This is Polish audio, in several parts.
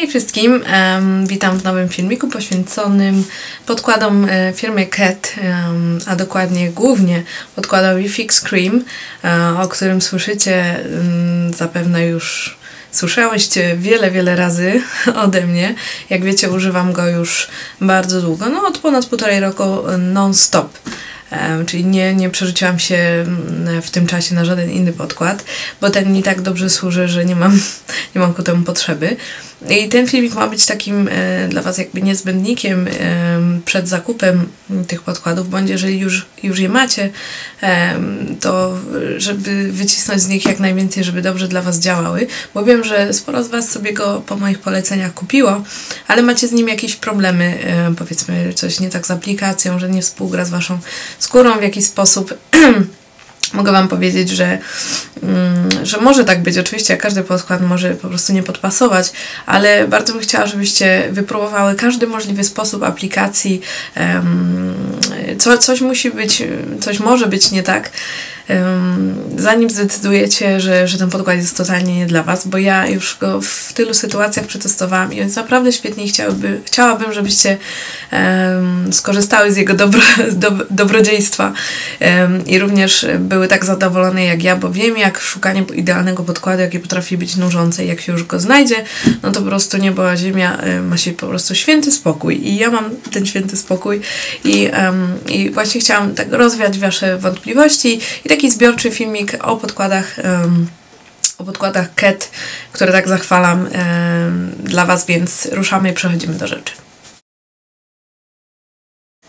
Hej wszystkim, witam w nowym filmiku poświęconym podkładom e, firmy Cat, a dokładnie głównie podkładowi Fix Cream, e, o którym słyszycie um, zapewne już słyszałyście wiele, wiele razy ode mnie. Jak wiecie, używam go już bardzo długo, no od ponad półtorej roku non-stop czyli nie, nie przerzuciłam się mm, w tym czasie na żaden inny podkład, bo ten mi tak dobrze służy, że nie mam, nie mam ku temu potrzeby. I ten filmik ma być takim e, dla Was jakby niezbędnikiem e, przed zakupem tych podkładów, bądź jeżeli już, już je macie, e, to żeby wycisnąć z nich jak najwięcej, żeby dobrze dla Was działały, bo wiem, że sporo z Was sobie go po moich poleceniach kupiło, ale macie z nim jakieś problemy, e, powiedzmy coś nie tak z aplikacją, że nie współgra z Waszą skórą w jakiś sposób. Mogę Wam powiedzieć, że, mm, że może tak być. Oczywiście każdy podkład może po prostu nie podpasować, ale bardzo bym chciała, żebyście wypróbowały każdy możliwy sposób aplikacji. Co, coś musi być, coś może być nie tak, zanim zdecydujecie, że, że ten podkład jest totalnie nie dla Was, bo ja już go w tylu sytuacjach przetestowałam i jest naprawdę świetnie i chciałaby, chciałabym, żebyście um, skorzystały z jego dobro, do, dobrodziejstwa. Um, i również były tak zadowolone jak ja, bo wiem, jak szukanie idealnego podkładu, jakie potrafi być nużące jak się już go znajdzie, no to po prostu niebo ziemia um, ma się po prostu święty spokój. I ja mam ten święty spokój i, i właśnie chciałam tak rozwiać Wasze wątpliwości i tak taki zbiorczy filmik o podkładach, o podkładach Cat, które tak zachwalam dla Was, więc ruszamy i przechodzimy do rzeczy.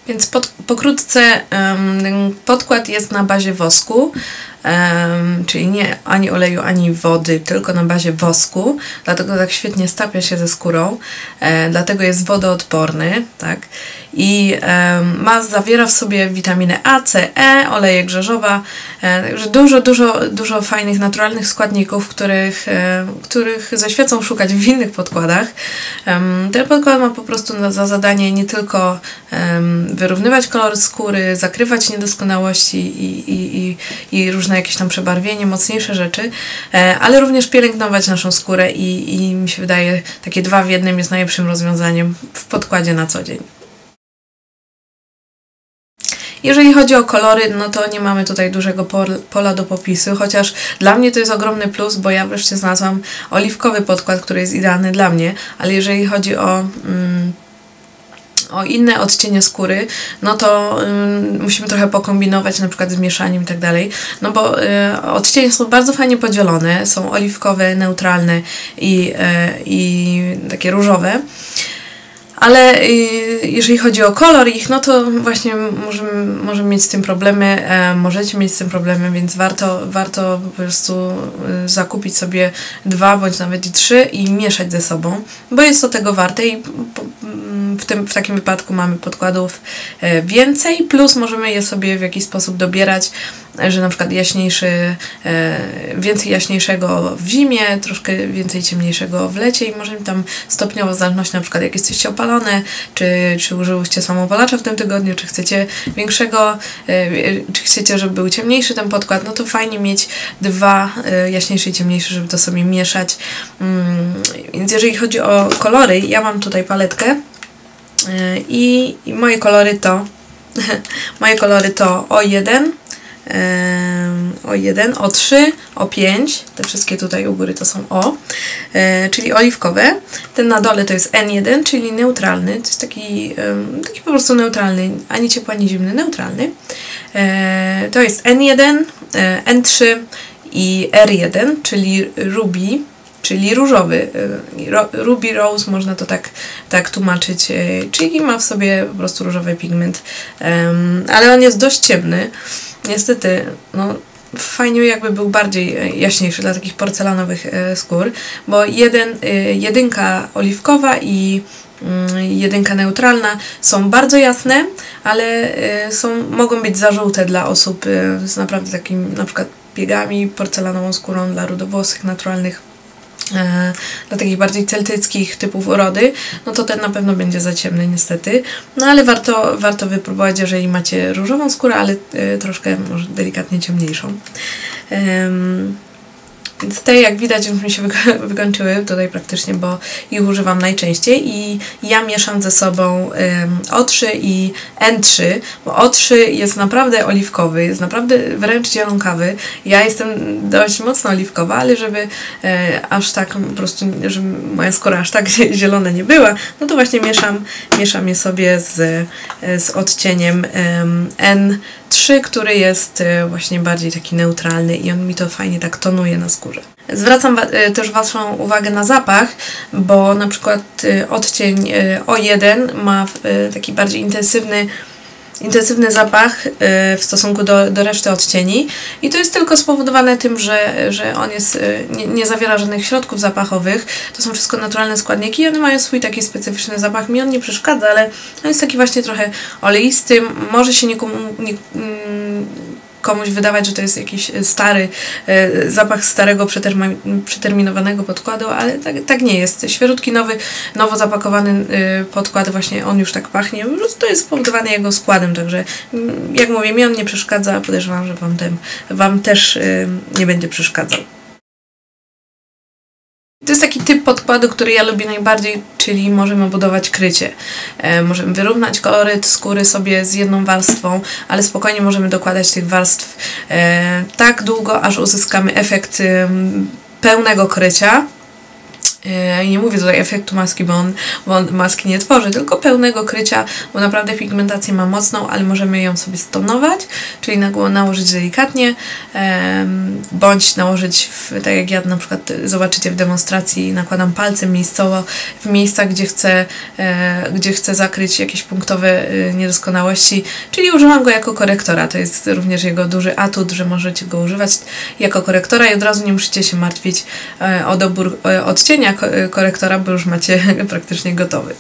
Więc pod, pokrótce um, podkład jest na bazie wosku, um, czyli nie ani oleju, ani wody, tylko na bazie wosku, dlatego tak świetnie stapia się ze skórą, e, dlatego jest wodoodporny, tak? I e, ma, zawiera w sobie witaminę A, C, E, olejek rzeżowa, e, także dużo, dużo, dużo fajnych, naturalnych składników, których, e, których ze świecą szukać w innych podkładach. ten podkład ma po prostu za zadanie nie tylko wyrównywać kolor skóry, zakrywać niedoskonałości i, i, i, i różne jakieś tam przebarwienie, mocniejsze rzeczy, e, ale również pielęgnować naszą skórę i, i mi się wydaje, takie dwa w jednym jest najlepszym rozwiązaniem w podkładzie na co dzień. Jeżeli chodzi o kolory, no to nie mamy tutaj dużego pola do popisu, chociaż dla mnie to jest ogromny plus, bo ja wreszcie znalazłam oliwkowy podkład, który jest idealny dla mnie, ale jeżeli chodzi o... Mm, o inne odcienie skóry, no to musimy trochę pokombinować na przykład z mieszaniem i tak dalej, no bo y, odcienie są bardzo fajnie podzielone, są oliwkowe, neutralne i, y, i takie różowe. Ale y, jeżeli chodzi o kolor ich, no to właśnie możemy, możemy mieć z tym problemy, e, możecie mieć z tym problemy, więc warto, warto po prostu y, zakupić sobie dwa bądź nawet trzy i mieszać ze sobą, bo jest to tego warte i w, tym, w takim wypadku mamy podkładów e, więcej, plus możemy je sobie w jakiś sposób dobierać, że na przykład jaśniejszy, e, więcej jaśniejszego w zimie, troszkę więcej ciemniejszego w lecie i możemy tam stopniowo, w zależności na przykład jak jesteście opalone, czy, czy użyłyście samopalacza w tym tygodniu, czy chcecie większego, e, czy chcecie, żeby był ciemniejszy ten podkład, no to fajnie mieć dwa jaśniejsze i ciemniejsze, żeby to sobie mieszać. Mm, więc jeżeli chodzi o kolory, ja mam tutaj paletkę i, i moje kolory to moje kolory to O1, O1, O3, O5, te wszystkie tutaj u góry to są O, e, czyli oliwkowe. Ten na dole to jest N1, czyli neutralny, to jest taki, taki po prostu neutralny, ani ciepły, ani zimny, neutralny. E, to jest N1, e, N3 i R1, czyli Ruby, czyli różowy. Ruby Rose można to tak, tak tłumaczyć, czyli ma w sobie po prostu różowy pigment, ale on jest dość ciemny. Niestety, no, fajnie jakby był bardziej y, jaśniejszy dla takich porcelanowych skór, bo jeden, jedynka oliwkowa i mm, jedynka neutralna są bardzo jasne, ale są, mogą być za żółte dla osób z naprawdę takim na przykład biegami, porcelanową skórą dla rudowłosych, naturalnych. E, dla takich bardziej celtyckich typów urody, no to ten na pewno będzie za ciemny niestety. No ale warto, warto wypróbować, jeżeli macie różową skórę, ale e, troszkę może delikatnie ciemniejszą. Więc te, jak widać, już mi się wykończyły tutaj praktycznie, bo ich używam najczęściej i ja mieszam ze sobą O3 i N3, bo O3 jest naprawdę oliwkowy, jest naprawdę wręcz zielonkawy. Ja jestem dość mocno oliwkowa, ale żeby e, aż tak po prostu, żeby moja skóra aż tak zielona nie była, no to właśnie mieszam, mieszam je sobie z, e, z odcieniem N3 3, który jest y, właśnie bardziej taki neutralny i on mi to fajnie tak tonuje na skórze. Zwracam y, też Waszą uwagę na zapach, bo na przykład y, odcień O1 ma taki bardziej intensywny intensywny zapach w stosunku do, do reszty odcieni. I to jest tylko spowodowane tym, że, że on jest, nie, nie, zawiera żadnych środków zapachowych, to są wszystko naturalne składniki i one mają swój taki specyficzny zapach. Mi on nie przeszkadza, ale on jest taki właśnie trochę oleisty, może się nikomu, nie, mm, komuś wydawać, że to jest jakiś stary e, zapach starego, przeterminowanego podkładu, ale tak, tak nie jest. Świerutki, nowy, nowo zapakowany e, podkład, właśnie on już tak pachnie. To jest spowodowane jego składem, także mm, jak mówię, mi on nie przeszkadza, podejrzewam, że Wam, tem, wam też e, nie będzie przeszkadzał. To jest taki typ podkładu, który ja lubię najbardziej, czyli możemy budować krycie. E, możemy wyrównać koloryt skóry sobie z jedną warstwą, ale spokojnie możemy dokładać tych warstw e, tak długo, aż uzyskamy efekt e, pełnego krycia nie mówię tutaj efektu maski, bo on, bo on maski nie tworzy, tylko pełnego krycia, bo naprawdę pigmentację ma mocną, ale możemy ją sobie stonować, czyli na, nałożyć delikatnie, bądź nałożyć, w, tak jak ja na przykład zobaczycie w demonstracji, nakładam palcem miejscowo w miejscach, gdzie chcę, e, gdzie chcę zakryć jakieś punktowe e, niedoskonałości, czyli używam go jako korektora. To jest również jego duży atut, że możecie go używać jako korektora i od razu nie musicie się martwić e, o dobór odcienia, korektora, bo już macie praktycznie gotowy.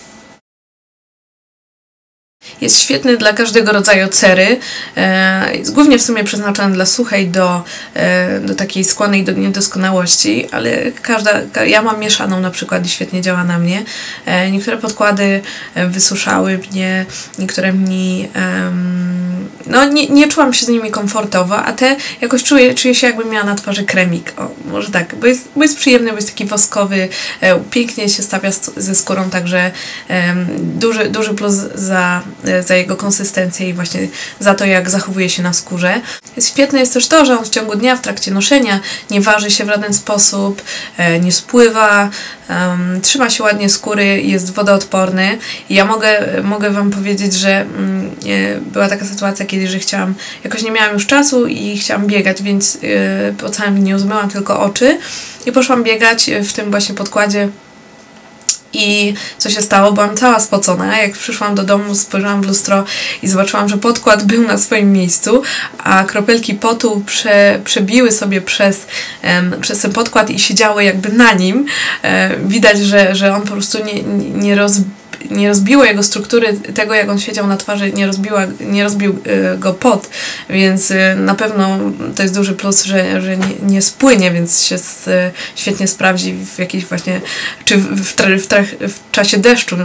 Jest świetny dla każdego rodzaju cery. E, jest głównie w sumie przeznaczony dla suchej, do, e, do takiej skłonnej do niedoskonałości, ale każda, ja mam mieszaną na przykład i świetnie działa na mnie. E, niektóre podkłady wysuszały mnie, niektóre mi no nie, nie czułam się z nimi komfortowo, a te jakoś czuję, czuję się jakbym miała na twarzy kremik. O, może tak, bo jest, bo jest przyjemny, bo jest taki woskowy, pięknie się stawia ze skórą, także duży, duży plus za E, za jego konsystencję i właśnie za to, jak zachowuje się na skórze. Świetne jest też to, że on w ciągu dnia, w trakcie noszenia nie waży się w żaden sposób, e, nie spływa, um, trzyma się ładnie skóry, jest wodoodporny. I ja mogę, mogę Wam powiedzieć, że um, była taka sytuacja kiedyś, że chciałam, jakoś nie miałam już czasu i chciałam biegać, więc e, po całym dniu zmyłam tylko oczy i poszłam biegać w tym właśnie podkładzie i co się stało? Byłam cała spocona. Jak przyszłam do domu, spojrzałam w lustro i zobaczyłam, że podkład był na swoim miejscu, a kropelki potu prze, przebiły sobie przez, przez ten podkład i siedziały jakby na nim. Um, widać, że, że on po prostu nie, nie rozbił nie rozbiło jego struktury, tego jak on siedział na twarzy, nie, rozbiła, nie rozbił y, go pot, więc y, na pewno to jest duży plus, że, że nie, nie spłynie, więc się y, świetnie sprawdzi w jakiejś właśnie, czy w, w, w, w czasie deszczu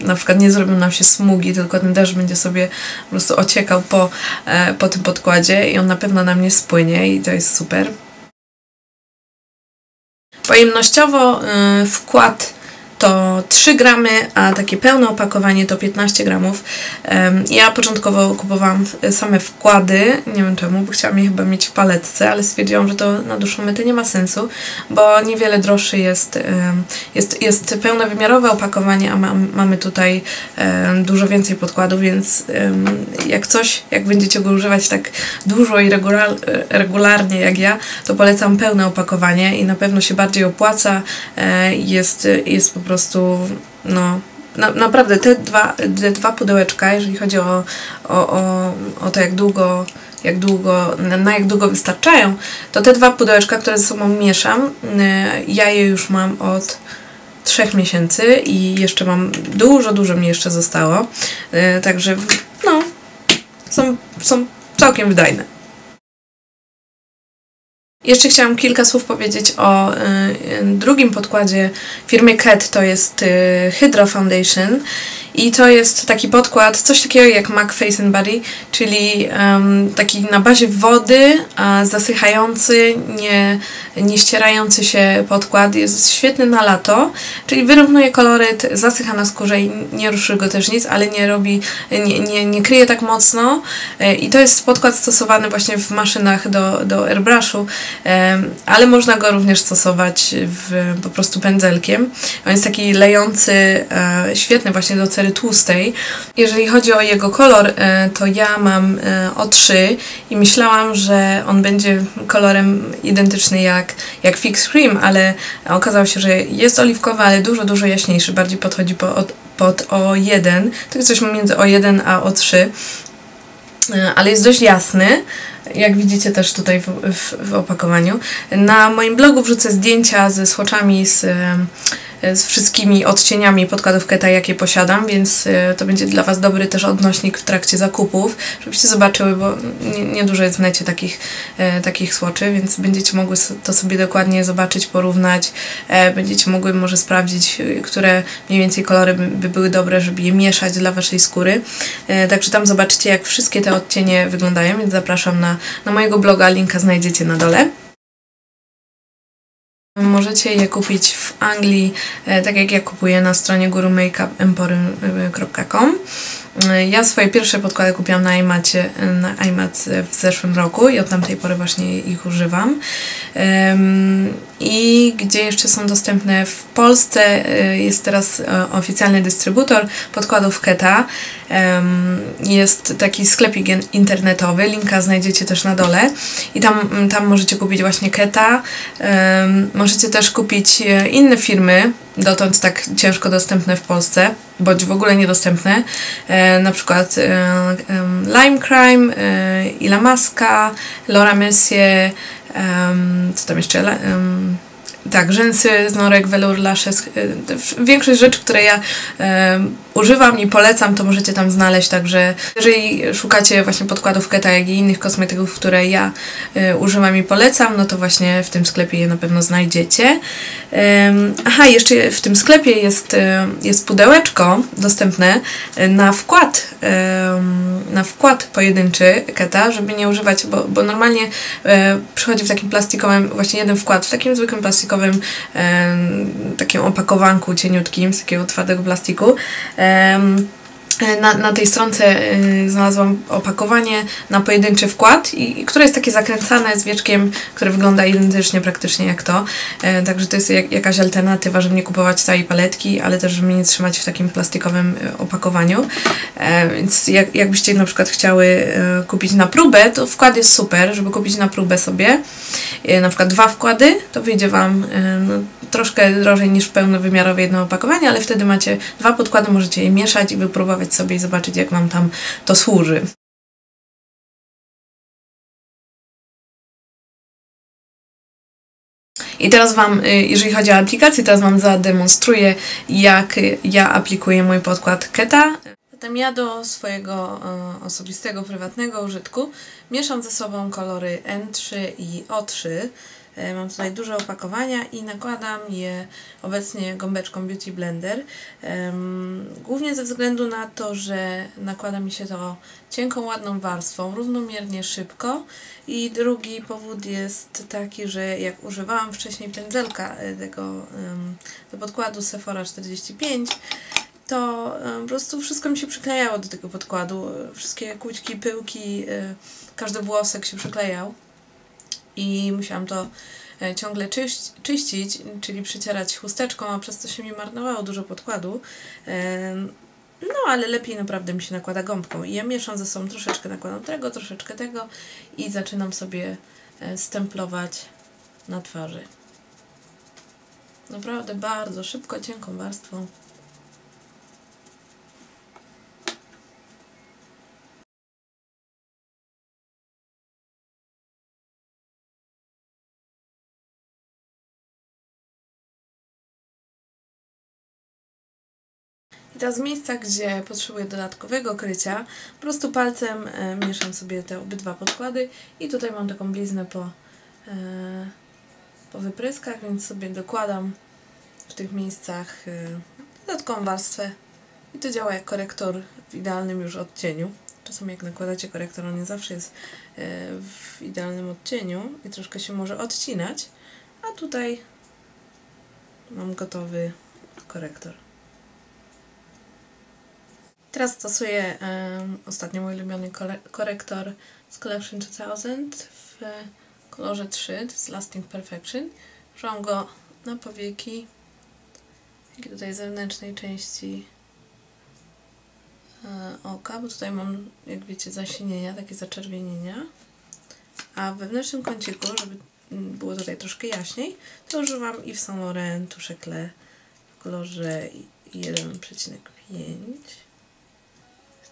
na przykład nie zrobią nam się smugi, tylko ten deszcz będzie sobie po prostu ociekał po, e, po tym podkładzie i on na pewno nam nie spłynie i to jest super. Pojemnościowo wkład to 3 gramy, a takie pełne opakowanie to 15 gramów. Ja początkowo kupowałam same wkłady, nie wiem czemu, bo chciałam je chyba mieć w paletce, ale stwierdziłam, że to na dłuższą metę nie ma sensu, bo niewiele droższe jest, jest, jest pełnowymiarowe opakowanie, a mamy tutaj dużo więcej podkładów, więc jak coś, jak będziecie go używać tak dużo i regularnie jak ja, to polecam pełne opakowanie i na pewno się bardziej opłaca, e, jest, jest po prostu prostu, no, na, naprawdę te dwa, te dwa pudełeczka, jeżeli chodzi o, o, o, o to, jak długo, jak długo, na jak długo wystarczają, to te dwa pudełeczka, które ze sobą mieszam, y, ja je już mam od trzech miesięcy i jeszcze mam dużo, dużo mi jeszcze zostało. Y, także, no, są, są całkiem wydajne. Jeszcze chciałam kilka słów powiedzieć o y, drugim podkładzie firmy Cat, to jest y, Hydro Foundation. I to jest taki podkład, coś takiego jak MAC Face and Body, czyli taki na bazie wody, a zasychający, nie, nieścierający się podkład, jest świetny na lato, czyli wyrównuje koloryt, zasycha na skórze i nie ruszy go też nic, ale nie robi, nie, nie, nie kryje tak mocno e, i to jest podkład stosowany właśnie w maszynach do, do airbrushu, ale można go również stosować w, po prostu pędzelkiem. On jest taki lejący, e, świetny właśnie do cery tłustej. Jeżeli chodzi o jego kolor, e, to ja mam O3 i myślałam, że on będzie kolorem identyczny jak, jak Fix Cream, ale okazało się, że jest oliwkowy, ale dużo, dużo jaśniejszy, bardziej podchodzi pod, pod O1, tak coś między O1 a O3, e, ale jest dość jasny, jak widzicie też tutaj w, w, w opakowaniu. Na moim blogu wrzucę zdjęcia ze słoczami z z wszystkimi odcieniami podkładów Keta, jakie posiadam, więc e, to będzie dla Was dobry też odnośnik w trakcie zakupów, żebyście zobaczyły, bo niedużo nie jest w necie takich, e, takich słoczy, więc będziecie mogły to sobie dokładnie zobaczyć, porównać, e, będziecie mogły może sprawdzić, które mniej więcej kolory by były dobre, żeby je mieszać dla Waszej skóry. Także tam zobaczycie, jak wszystkie te odcienie wyglądają, więc zapraszam na, na mojego bloga, linka znajdziecie na dole. Możecie je kupić w Anglii, e, tak jak ja kupuję na stronie gurumakeupemporium.com. E, ja swoje pierwsze podkłady kupiłam na iMacie, na iMat w zeszłym roku i od tamtej pory właśnie ich używam. I gdzie jeszcze są dostępne w Polsce jest teraz oficjalny dystrybutor podkładów Keta. Jest taki sklepik internetowy, linka znajdziecie też na dole i tam, tam możecie kupić właśnie Keta. Możecie też kupić inne firmy, dotąd tak ciężko dostępne w Polsce, bądź w ogóle niedostępne, e, na przykład Lime Crime, Ila Maska, Laura Mercier, co tam jeszcze? Tak, rzęsy, znorek, velour lashes, y, większość rzeczy, które ja e, używam i polecam, to możecie tam znaleźć, także jeżeli szukacie właśnie podkładów Keta, jak i innych kosmetyków, które ja e, używam i polecam, no to właśnie w tym sklepie je na pewno znajdziecie. E, aha, jeszcze w tym sklepie jest, e, jest pudełeczko dostępne na wkład, na wkład pojedynczy Keta, żeby nie używać, bo, bo normalnie przychodzi w takim plastikowym, właśnie jeden wkład, w takim zwykłym plastikowym plastikowym takim opakowanku cieniutkim z takiego twardego plastiku. E, na, na tej stronce y, znalazłam opakowanie na pojedynczy wkład, i, które jest takie zakręcane z wieczkiem, które wygląda identycznie praktycznie jak to. E, także to jest jak, jakaś alternatywa, żeby nie kupować całej paletki, ale też żeby nie trzymać w takim plastikowym opakowaniu. E, więc jak, jakbyście na przykład chciały kupić na próbę, to wkład jest super, żeby kupić na próbę sobie. E, na przykład dwa wkłady, to wyjdzie Wam e, no, troszkę drożej niż pełnowymiarowe jedno opakowanie, ale wtedy macie dwa podkłady, możecie je mieszać i wypróbować sobie i zobaczyć, jak Wam tam to służy. I teraz Wam, y, jeżeli chodzi o aplikację, teraz Wam zademonstruję, jak ja aplikuję mój podkład Keta. Zatem ja do swojego e, osobistego, prywatnego użytku mieszam ze sobą kolory N3 i O3. E, mam tutaj duże opakowania i nakładam je obecnie gąbeczką Beauty Blender. Głównie ze względu na to, że nakłada mi się to cienką, ładną warstwą, równomiernie szybko. I drugi powód jest taki, że jak używałam wcześniej pędzelka e, tego do podkładu Sephora 45, to po prostu wszystko mi się przyklejało do tego podkładu. Wszystkie kłódki, pyłki, każdy włosek się przyklejał i musiałam to e, ciągle czyś czyścić, czyli przycierać chusteczką, a przez to się mi marnowało dużo podkładu. No, ale lepiej naprawdę mi się nakłada gąbką. I ja mieszam ze sobą troszeczkę nakładam tego, troszeczkę tego i zaczynam sobie e, stemplować na twarzy. Naprawdę bardzo szybko, cienką warstwą. Teraz w miejscach, gdzie potrzebuję dodatkowego krycia, po prostu palcem e, mieszam sobie te obydwa podkłady i tutaj mam taką bliznę po, e, po wypryskach, więc sobie dokładam w tych miejscach e, dodatkową warstwę i to działa jak korektor w idealnym już odcieniu. Czasami jak nakładacie korektor, on nie zawsze jest e, w idealnym odcieniu i troszkę się może odcinać, a tutaj mam gotowy korektor. Teraz stosuję um, ostatnio mój ulubiony korektor z Collection 2000 w kolorze 3, to jest Lasting Perfection. Używam go na powieki, i tutaj zewnętrznej części e, oka, bo tutaj mam, jak wiecie, zasinienia, takie zaczerwienienia. A w wewnętrznym kąciku, żeby było tutaj troszkę jaśniej, to używam Yves Saint Laurent tuszek Le w kolorze 1,5.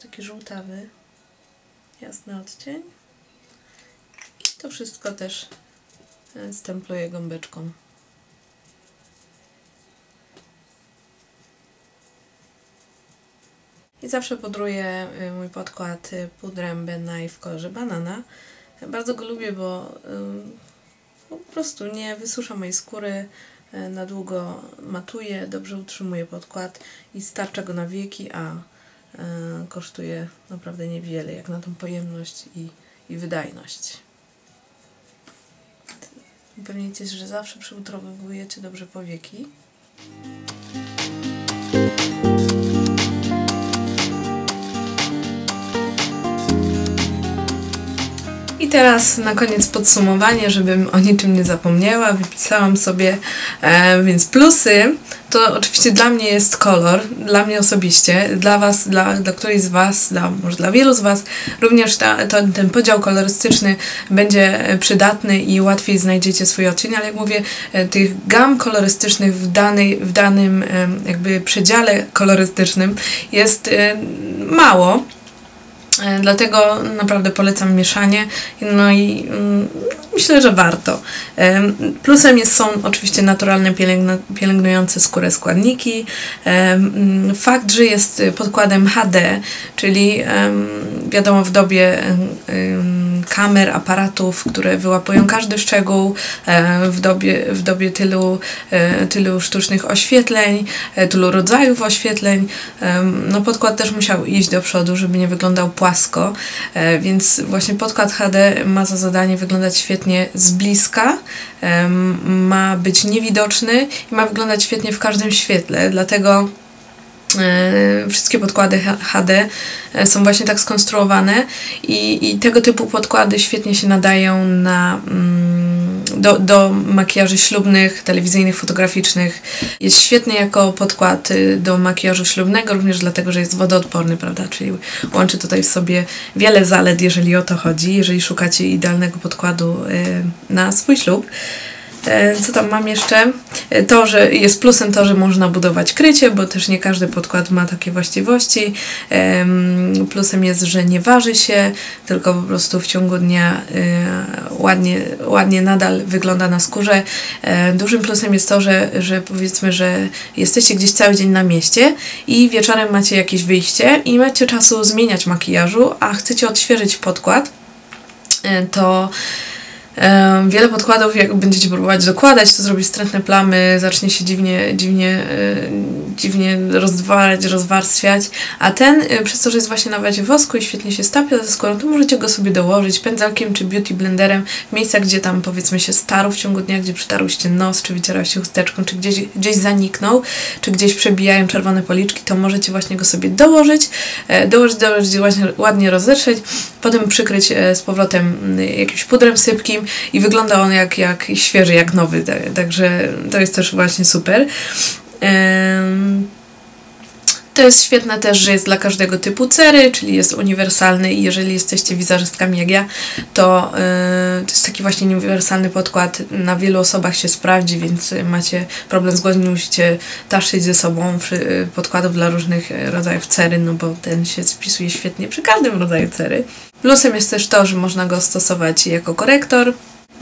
Taki żółtawy, jasny odcień. I to wszystko też e, stempluję gąbeczką. I zawsze pudruję e, mój podkład e, pudrem Ben w kolorze banana. Bardzo go lubię, bo po prostu nie wysusza mojej skóry, na długo matuje, dobrze utrzymuje podkład i starcza go na wieki, a kosztuje naprawdę niewiele, jak na tą pojemność i, i wydajność. Upewnijcie się, że zawsze przyutrowujecie dobrze powieki. Teraz na koniec podsumowanie, żebym o niczym nie zapomniała. Wypisałam sobie e, więc plusy. To oczywiście dla mnie jest kolor, dla mnie osobiście, dla Was, dla, dla którejś z Was, dla, może dla wielu z Was, również ta, to, ten podział kolorystyczny będzie przydatny i łatwiej znajdziecie swój odcień, ale jak mówię, e, tych gam kolorystycznych w, danej, w danym e, jakby przedziale kolorystycznym jest e, mało. E, dlatego naprawdę polecam mieszanie. No i mm, myślę, że warto. E, plusem jest, są oczywiście naturalne pielęgnujące skórę składniki. E, mm, fakt, że jest podkładem HD, czyli wiadomo w dobie kamer, aparatów, które wyłapują każdy szczegół, w dobie, w dobie tylu, tylu sztucznych oświetleń, tylu rodzajów oświetleń, no podkład też musiał iść do przodu, żeby nie wyglądał płasko, e, więc właśnie podkład HD ma za zadanie wyglądać świetnie z bliska, ma być niewidoczny i ma wyglądać świetnie w każdym świetle, dlatego e, wszystkie podkłady HD e, są właśnie tak skonstruowane i, i tego typu podkłady świetnie się nadają na mm, do, do makijaży ślubnych, telewizyjnych, fotograficznych. Jest świetny jako podkład y, do makijażu ślubnego, również dlatego, że jest wodoodporny, prawda? Czyli łączy tutaj w sobie wiele zalet, jeżeli o to chodzi, jeżeli szukacie idealnego podkładu y, na swój ślub. E, co tam mam jeszcze? E, to, że jest plusem to, że można budować krycie, bo też nie każdy podkład ma takie właściwości. Plusem jest, że nie waży się, tylko po prostu w ciągu dnia e, ładnie, ładnie nadal wygląda na skórze. Dużym plusem jest to, że, że powiedzmy, że jesteście gdzieś cały dzień na mieście i wieczorem macie jakieś wyjście i macie czasu zmieniać makijażu, a chcecie odświeżyć podkład, to Wiele podkładów, jak będziecie próbować dokładać, to zrobi wstrętne plamy, zacznie się dziwnie, dziwnie, e, dziwnie rozdwalać, rozwarstwiać, a ten, e, przez to, że jest właśnie na wadzie wosku i świetnie się stapia ze skórą, to możecie go sobie dołożyć pędzelkiem czy beauty blenderem w miejscach, gdzie tam powiedzmy się starł w ciągu dnia, gdzie przytarłyście nos, czy wycierał się chusteczką, czy gdzieś, gdzieś zaniknął, czy gdzieś przebijają czerwone policzki, to możecie właśnie go sobie dołożyć, e, dołożyć, dołożyć, właśnie ładnie rozetrzeć, potem przykryć z powrotem jakimś pudrem sypkim, i wygląda on jak, jak świeży, jak nowy, także to jest też właśnie super. To jest świetne też, że jest dla każdego typu cery, czyli jest uniwersalny i jeżeli jesteście wizerzystkami jak ja, to, yy, to jest taki właśnie uniwersalny podkład. Na wielu osobach się sprawdzi, więc macie problem z głową, musicie taszyć ze sobą przy, podkładów dla różnych rodzajów cery, no bo ten się spisuje świetnie przy każdym rodzaju cery. Plusem jest też to, że można go stosować jako korektor,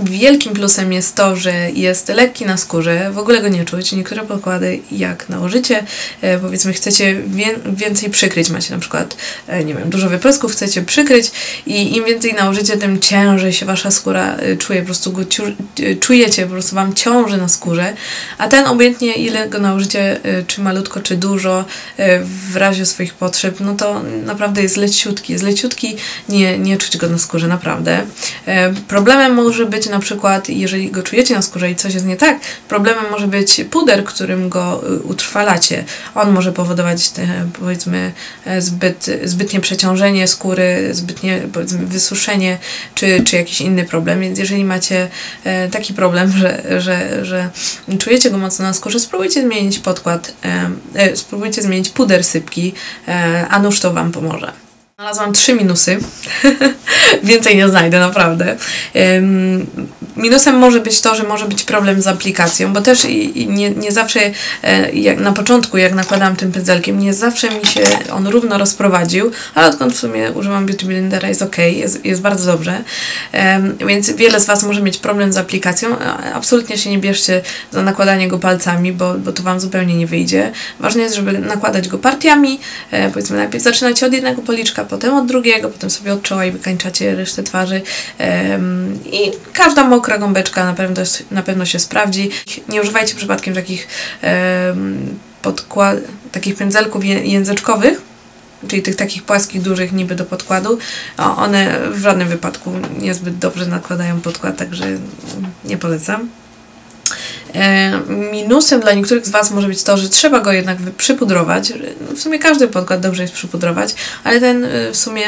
Wielkim plusem jest to, że jest lekki na skórze, w ogóle go nie czuć. Niektóre podkłady, jak nałożycie, e, powiedzmy, chcecie więcej przykryć, macie na przykład, e, nie wiem, dużo wyprysków, chcecie przykryć i im więcej nałożycie, tym ciężej się wasza skóra e, czuje, po prostu go czujecie, po prostu wam ciąży na skórze, a ten obojętnie ile go nałożycie, czy malutko, czy dużo, w razie swoich potrzeb, no to naprawdę jest leciutki, jest leciutki, nie, nie czuć go na skórze, naprawdę. Problemem może być na przykład, jeżeli go czujecie na skórze i coś jest nie tak, problemem może być puder, którym go y, utrwalacie. On może powodować te, powiedzmy e, zbyt, zbytnie przeciążenie skóry, zbytnie powiedzmy wysuszenie, czy, czy jakiś inny problem. Więc jeżeli macie e, taki problem, że, że, że czujecie go mocno na skórze, spróbujcie zmienić podkład, e, spróbujcie zmienić puder sypki, a nuż to Wam pomoże. Znalazłam trzy minusy. Więcej nie znajdę, naprawdę. Minusem może być to, że może być problem z aplikacją, bo też i, nie, nie zawsze, e, jak na początku, jak nakładałam tym pędzelkiem, nie zawsze mi się on równo rozprowadził, ale odkąd w sumie używam Beauty Blendera jest ok, jest, jest bardzo dobrze. Więc wiele z Was może mieć problem z aplikacją. Absolutnie się nie bierzcie za nakładanie go palcami, bo, bo to Wam zupełnie nie wyjdzie. Ważne jest, żeby nakładać go partiami. E, powiedzmy, najpierw zaczynacie od jednego policzka, potem od drugiego, potem sobie od czoła i wykańczacie resztę twarzy. I każda mokra gąbeczka na pewno, na pewno się sprawdzi. Nie używajcie przypadkiem takich podkład, takich pędzelków języczkowych, czyli tych takich płaskich, dużych niby do podkładu. One w żadnym wypadku niezbyt dobrze nakładają podkład, także nie polecam. E, minusem dla niektórych z Was może być to, że trzeba go jednak przypudrować. W sumie każdy podkład dobrze jest przypudrować, ale ten e, w sumie,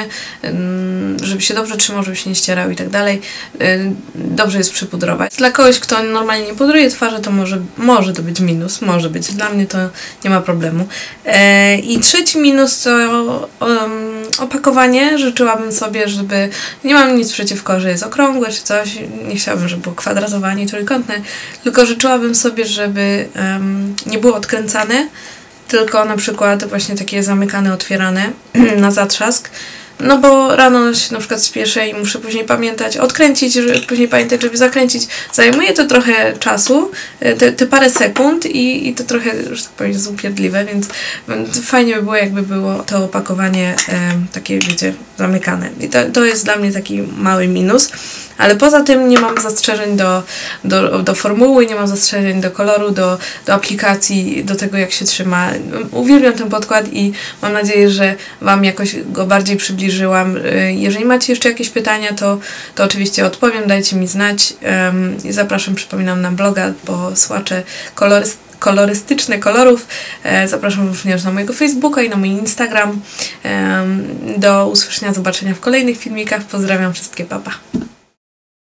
żeby się dobrze trzymał, żeby się nie ścierał i tak dalej, e, dobrze jest przypudrować. Dla kogoś, kto normalnie nie pudruje twarzy, to może, może to być minus, może być. Dla mnie to nie ma problemu. I trzeci minus to opakowanie. Życzyłabym sobie, żeby, nie mam nic przeciwko, że jest okrągłe czy coś, nie chciałabym, żeby było kwadratowe ani trójkątne, tylko życzyłabym sobie, żeby um, nie było odkręcane, tylko na przykład właśnie takie zamykane, otwierane na zatrzask. No bo rano się na przykład spieszę i muszę później pamiętać, odkręcić, żeby później pamiętać, żeby zakręcić. Zajmuje to trochę czasu, e, te, te parę sekund i, i to trochę, że tak powiem, jest upierdliwe, więc fajnie by było, jakby było to opakowanie e, takie, wiecie, zamykane. I to, to jest dla mnie taki mały minus. Ale poza tym nie mam zastrzeżeń do, do, do formuły, nie mam zastrzeżeń do koloru, do, do aplikacji, do tego jak się trzyma. Uwielbiam ten podkład i mam nadzieję, że Wam jakoś go bardziej przybliżyłam. Jeżeli macie jeszcze jakieś pytania, to, to oczywiście odpowiem, dajcie mi znać. Zapraszam, przypominam, na bloga, bo słacze kolorystyczne kolorów. E, zapraszam również na mojego Facebooka i na mój Instagram. Do usłyszenia, zobaczenia w kolejnych filmikach. Pozdrawiam wszystkie, papa.